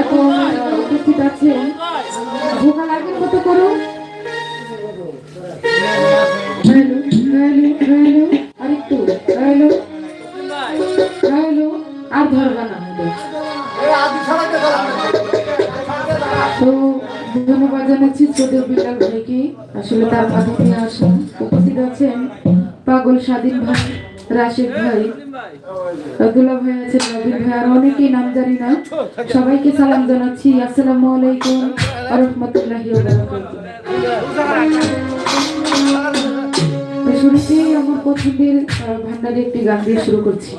এখন উপস্থিত আছেন ভোকা লাগবে কত করো হ্যালো হ্যালো হ্যালো আরেকটু হ্যালো আর ধরবা না তো ধন্যবাদ জানাচ্ছি ছোটের বিলাল আসলে তার মাধ্যমে আসেন। উপস্থিত আছেন পাগল স্বাধীন ভাই রাশেদ ভাই সবাইকে সালাম জানাচ্ছি। আসসালামু আলাইকুম। রহমতুল্লাহি তো শুরুতেই আমার পছন্দের ভান্ডারে একটি গান দিয়ে শুরু করছি।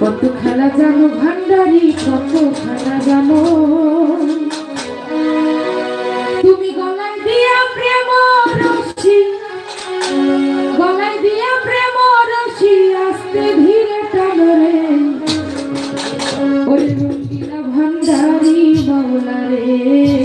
কত খেলা জানো ভান্ডারি, কত খেলা জানো? তুমি গলায় দিয়া প্রেম রশি গলায় দিয়া প্রেম রশি আস্তে ধীরে টানো রে। ওরে ভান্ডারি বাউলা রে।